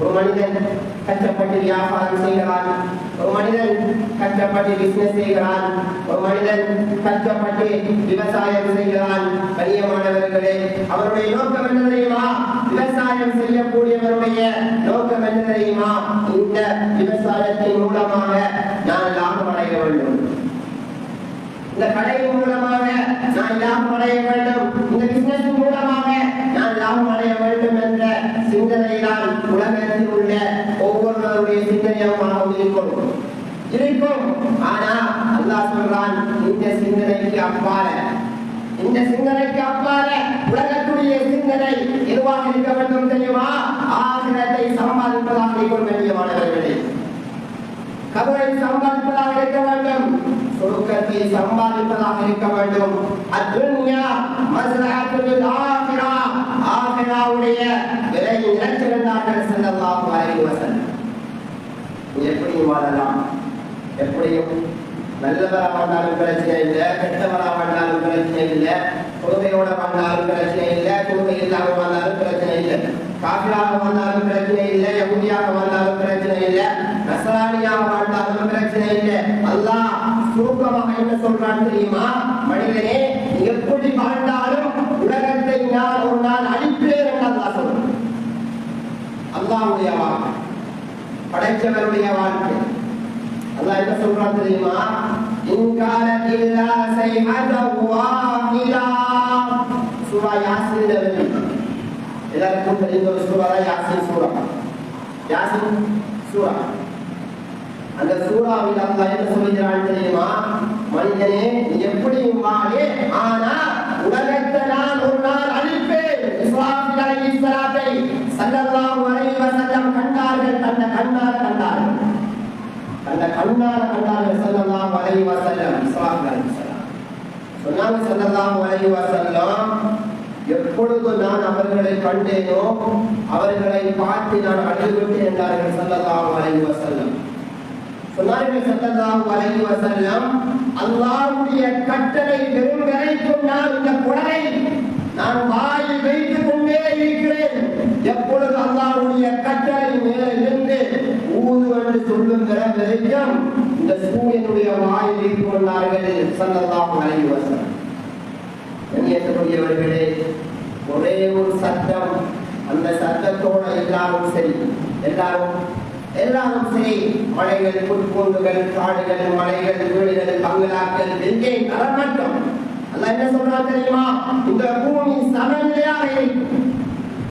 ஒரு மனிதன் கஷ்டப்பட்டு வியாபாரம் செய்கிறான் ஒரு மனிதன் கஷ்டப்பட்டு பிசினஸ் செய்கிறான் ஒரு மனிதன் கஷ்டப்பட்டு விவசாயம் செய்கிறான். கண்ணியமானவர்களே அவருடைய நோக்கம் என்ன தெரியுமா? விவசாயம் செய்யக்கூடியவருடைய நோக்கம் என்ன தெரியுமா? இந்த விவசாயத்தின் மூலமாக நான் லாபம் அடைய வேண்டும். இந்த கடையின் மூலமாக நான் லாபம் அடைய வேண்டும். இந்த பிசினஸ் மூலமாக நான் லாபம் அடைய வேண்டும் என்ற சிந்தனைதான் உலகத்தில் உள்ள ஒவ்வொருவருடைய சிந்தனையும் இருக்கும் இருக்கும் ஆனா அல்லாஹ் சொல்றான் இந்த சிந்தனைக்கு அப்பால. இந்த சிந்தனைக்கு அப்பால உலகத்துடைய சிந்தனை எதுவாக இருக்க வேண்டும் தெரியுமா? ஆசிரத்தை சம்பாதிப்பதாக இருக்கும் வேண்டியமானவர்களே கபரை சம்பாதிப்பதாக இருக்க வேண்டும். சொர்க்கத்தை சம்பாதிப்பதாக இருக்க வேண்டும். அத்துன்யா மஸ்ரஹத்துல் ஆகிரா ஆகிராவுடைய விலை இலச்சிருந்தார்கள் அலைஹி வஸல்லம். எப்படி வாழலாம். எப்படியும் நல்லவரா வாழ்ந்தாலும் பிரச்சனை இல்லை கெட்டவரா வாழ்ந்தாலும் பிரச்சனை இல்லை தொழுகையோட வாழ்ந்தாலும் பிரச்சனை இல்லை தொழுகை இல்லாம வாழ்ந்தாலும் பிரச்சனை இல்லை காபிலாக வாழ்ந்தாலும் பிரச்சனை இல்லை யகுதியாக வாழ்ந்தாலும் பிரச்சனை இல்லை நசராணியாக வாழ்ந்தாலும் பிரச்சனை இல்லை. அல்லாஹ் சுருக்கமாக என்ன சொல்றான்னு தெரியுமா? மனிதனே எப்படி வாழ்ந்தா அல்லாவுடைய வாழ்க்கை. படைச்சவருடைய வாழ்க்கை. அல்லாஹ் என்ன சொல்றான் தெரியுமா? இன்கால இல்லா சைஹத வாஹிதா. சூரா யாசின் எல்லாருக்கும் தெரிந்த ஒரு சூரா தான் யாசின் சூரா. யாசின் சூரா. அந்த சூறாவில் அல்லாஹ் என்ன சொல்கிறான் தெரியுமா? மனிதனே நீ எப்படியும் வாழே ஆனா உலகத்தை நான் ஒரு நாள் அழிப்பேன் கண்டார்கள் தன்னை கண்ணால் கண்டார்கள் அந்த கண்ணால கண்டார்கள் ஸல்லல்லாஹு அலைஹி வஸல்லம் இஸ்ராஃபில் சொன்னாங்க ஸல்லல்லாஹு அலைஹி வஸல்லம் எப்பொழுது நான் அவர்களை கண்டேனோ அவர்களை பார்த்து நான் அழுதுவிட்டேன் என்றார்கள் ஸல்லல்லாஹு அலைஹி வஸல்லம் சொன்னார்கள் ஸல்லல்லாஹு அலைஹி வஸல்லம் அல்லாஹ்வுடைய கட்டளை வெறும் வரைக்கும் நான் இந்த குடலை நான் வாயில் வைத்துக் கொண்டே இருக்கிறேன். எப்பொழுது அல்லாஹ்வுடைய கட்டளை மேலே இருந்து என்று சொல்லுகிற வரைக்கும் இந்த சூரியனுடைய வாயில் கொண்டார்கள் ஸல்லல்லாஹு அலைஹி வஸல்லம். கண்ணியத்துக்குரியவர்களே ஒரே ஒரு சத்தம். அந்த சத்தத்தோட எல்லாரும் சரி. எல்லாரும் எல்லாரும் சரி. மலைகள் புற்பூண்டுகள் காடுகள் மலைகள் வீடுகள் பங்களாக்கள் எங்கே நடமாட்டம்? அல்லாஹ் என்ன சொல்றாங்க தெரியுமா? இந்த பூமி சமநிலையாக இருக்கும்.